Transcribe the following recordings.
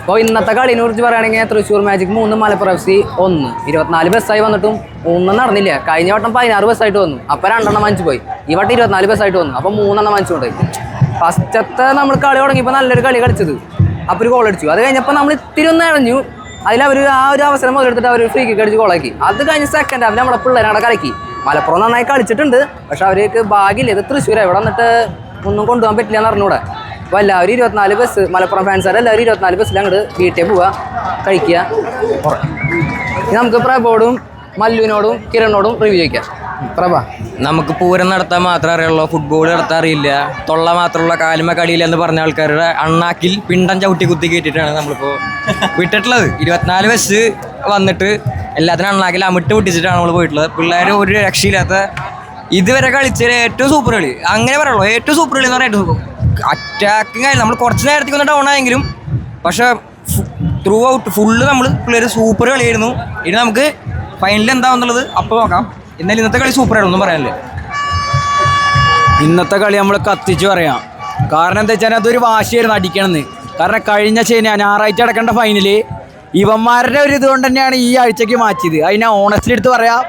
അപ്പോൾ ഇന്നത്തെ കളിനെ കുറിച്ച് പറയുകയാണെങ്കിൽ തൃശ്ശൂർ മാജിക് മൂന്ന് മലപ്പുറം എഫ് സി ഒന്ന്. ഇരുപത്തിനാല് ബസ്സായി വന്നിട്ടും ഒന്നും നടന്നില്ല. കഴിഞ്ഞ വട്ടം പതിനാറ് ബസ്സായിട്ട് വന്നു. അപ്പോൾ രണ്ടെണ്ണം വാങ്ങിച്ചു പോയി. ഈ വട്ടം ഇരുപത്തിനാല് ബസ്സായിട്ട് വന്നു. അപ്പോൾ മൂന്നെണ്ണം കൊണ്ടുപോയി. ഫസ്റ്റത്തെ നമ്മൾ കളി തുടങ്ങിയപ്പോൾ നല്ലൊരു കളി കളിച്ചത്. അപ്പോൾ ഒരു ഗോൾ അത് കഴിഞ്ഞപ്പോൾ നമ്മൾ ഇത്തിരി ഒന്ന് ഇഴഞ്ഞു അതിൽ അവർ ആ ഒരു അവസരം മുതലെടുത്തിട്ട് അവർ ഫ്രീ കിക്ക് അടിച്ച് ഗോളാക്കി അത് കഴിഞ്ഞ് സെക്കൻഡ് ഹാഫിൽ നമ്മുടെ പിള്ളേരെ അവിടെ കലക്കി. മലപ്പുറം നന്നായി കളിച്ചിട്ടുണ്ട്. പക്ഷെ അവർക്ക് ഭാഗ്യമില്ല. ഇത് തൃശ്ശൂർ എവിടെ വന്നിട്ട് ഒന്നും കൊണ്ടുപോകാൻ പറ്റില്ല എന്ന് അറിഞ്ഞൂടെ. അപ്പോൾ എല്ലാവരും ഇരുപത്തിനാല് ബസ് മലപ്പുറം ഫാൻസാർ എല്ലാവരും ഇരുപത്തിനാല് ബസ്സിൽ അങ്ങോട്ട് വീട്ടിൽ പോവുക കഴിക്കുക. ഇനി നമുക്ക് പ്രഭോടും മല്ലുവിനോടും കിരണിനോടും റിവ്യൂ ചോദിക്കാം. പ്രഭ. നമുക്ക് പൂരം നടത്താൻ മാത്രമേ അറിയുള്ളൂ ഫുട്ബോൾ നടത്താൻ അറിയില്ല. തൊള്ള മാത്രമുള്ള കാലുമ കളിയില്ല എന്ന് പറഞ്ഞ ആൾക്കാരുടെ അണ്ണാക്കിൽ പിണ്ടം ചവിട്ടി കുത്തി കയറ്റിയിട്ടാണ് നമ്മളിപ്പോൾ വിട്ടിട്ടുള്ളത്. ഇരുപത്തിനാല് ബസ് വന്നിട്ട് എല്ലാത്തിനും അണ്ണാക്കിൽ അമിട്ട് പൊട്ടിച്ചിട്ടാണ് നമ്മൾ പോയിട്ടുള്ളത്. പിള്ളേർ ഒരു രക്ഷയില്ലാത്ത ഇതുവരെ കളിച്ചതിൽ ഏറ്റവും സൂപ്പർ കളി. അങ്ങനെ പറയുള്ളൂ ഏറ്റവും സൂപ്പർ കളി എന്ന് പറഞ്ഞാൽ ഏറ്റവും അറ്റാക്കിങ് ആയി നമ്മൾ കുറച്ച് നേരത്തേക്ക് ഒന്ന് ഡൗൺ ആയെങ്കിലും പക്ഷേ ത്രൂ ഔട്ട് ഫുള്ള് നമ്മൾ പിള്ളേർ സൂപ്പർ കളിയായിരുന്നു. ഇനി നമുക്ക് ഫൈനലിൽ എന്താവുന്നുള്ളത് അപ്പോൾ നോക്കാം. എന്നാലും ഇന്നത്തെ കളി സൂപ്പർ ആയിരുന്നു ഒന്നും പറയാനില്ല? ഇന്നത്തെ കളി നമ്മൾ കത്തിച്ച് പറയാം. കാരണം എന്താ വെച്ചാൽ അതൊരു വാശിയായിരുന്നു അടിക്കണമെന്ന് കാരണം കഴിഞ്ഞ ശനി ഞായറാഴ്ച അടക്കേണ്ട ഫൈനൽ ഇവന്മാരുടെ ഒരു ഇതുകൊണ്ട് തന്നെയാണ് ഈ ആഴ്ചക്ക് മാറ്റിയത്. അതിന് ഓണസ്റ്റ് ഓണസ്റ്റിൽ എടുത്ത് പറയാം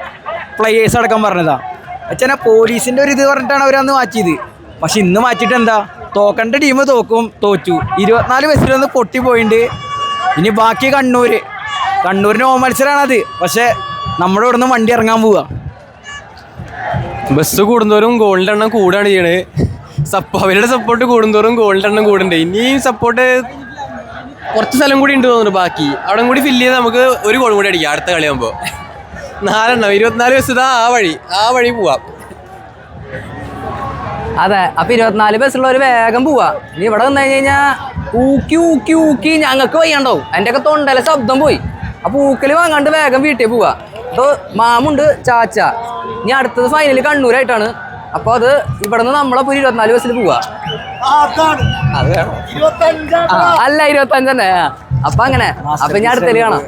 പ്ലേയേഴ്സ് അടക്കം പറഞ്ഞതാണ് വെച്ചാൽ പോലീസിന്റെ ഒരു ഇത് പറഞ്ഞിട്ടാണ് അവരന്ന് മാറ്റിയത്. പക്ഷെ ഇന്ന് മാറ്റിയിട്ട് എന്താ തോക്കേണ്ട ടീം തോക്കും. തോറ്റു. ഇരുപത്തിനാല് ബസ്സിലൊന്ന് പൊട്ടിപ്പോയിണ്ട് ഇനി ബാക്കി കണ്ണൂർ കണ്ണൂരിന് ഹോം മത്സരമാണത് പക്ഷേ നമ്മുടെ ഇവിടെ നിന്ന് വണ്ടി ഇറങ്ങാൻ പോവുക ബസ് കൂടുന്തോറും ഗോളിന്റെ എണ്ണം കൂടുകയാണ് ചെയ്യണത് സപ്പോ അവരുടെ സപ്പോർട്ട് കൂടുന്തോറും ഗോളിന്റെ എണ്ണം കൂടുന്നുണ്ട് ഇനിയും സപ്പോർട്ട് കുറച്ച് സ്ഥലം കൂടി ഉണ്ട് തോന്നുന്നു ബാക്കി. അവിടെ കൂടി ഫില്ല് ചെയ്ത് നമുക്ക് ഒരു ഗോൾ കൂടി അടിക്കാം അടുത്ത കളിയാകുമ്പോൾ നാലെണ്ണം. ഇരുപത്തിനാല് ബസ് ആ വഴി. ആ വഴി പോവാം. അതെ അപ്പൊ ഇരുപത്തിനാല് ബസ്സുള്ളവർ വേഗം പോവാ. ഇനി ഇവിടെ വന്നു കഴിഞ്ഞ് കഴിഞ്ഞാൽ ഊക്കി ഊക്കി ഊക്കി ഞങ്ങൾക്ക് വയ്യണ്ടോ എന്റെ ഒക്കെ തൊണ്ടയിലെ ശബ്ദം പോയി. അപ്പൊ ഊക്കൽ വാങ്ങാണ്ട് വേഗം വീട്ടിൽ പോവാ. അപ്പോൾ മാമുണ്ട് ചാച്ച. ഇനി അടുത്തത് ഫൈനൽ കണ്ണൂരായിട്ടാണ്. അപ്പോൾ അത് ഇവിടെ നിന്ന് നമ്മളപ്പോൾ ഇരുപത്തിനാല് ബസ്സിൽ പോവാ. അല്ല ഇരുപത്തഞ്ച് തന്നെ. അപ്പൊ അങ്ങനെ. അപ്പൊ ഞാൻ അടുത്തൽ കാണാം.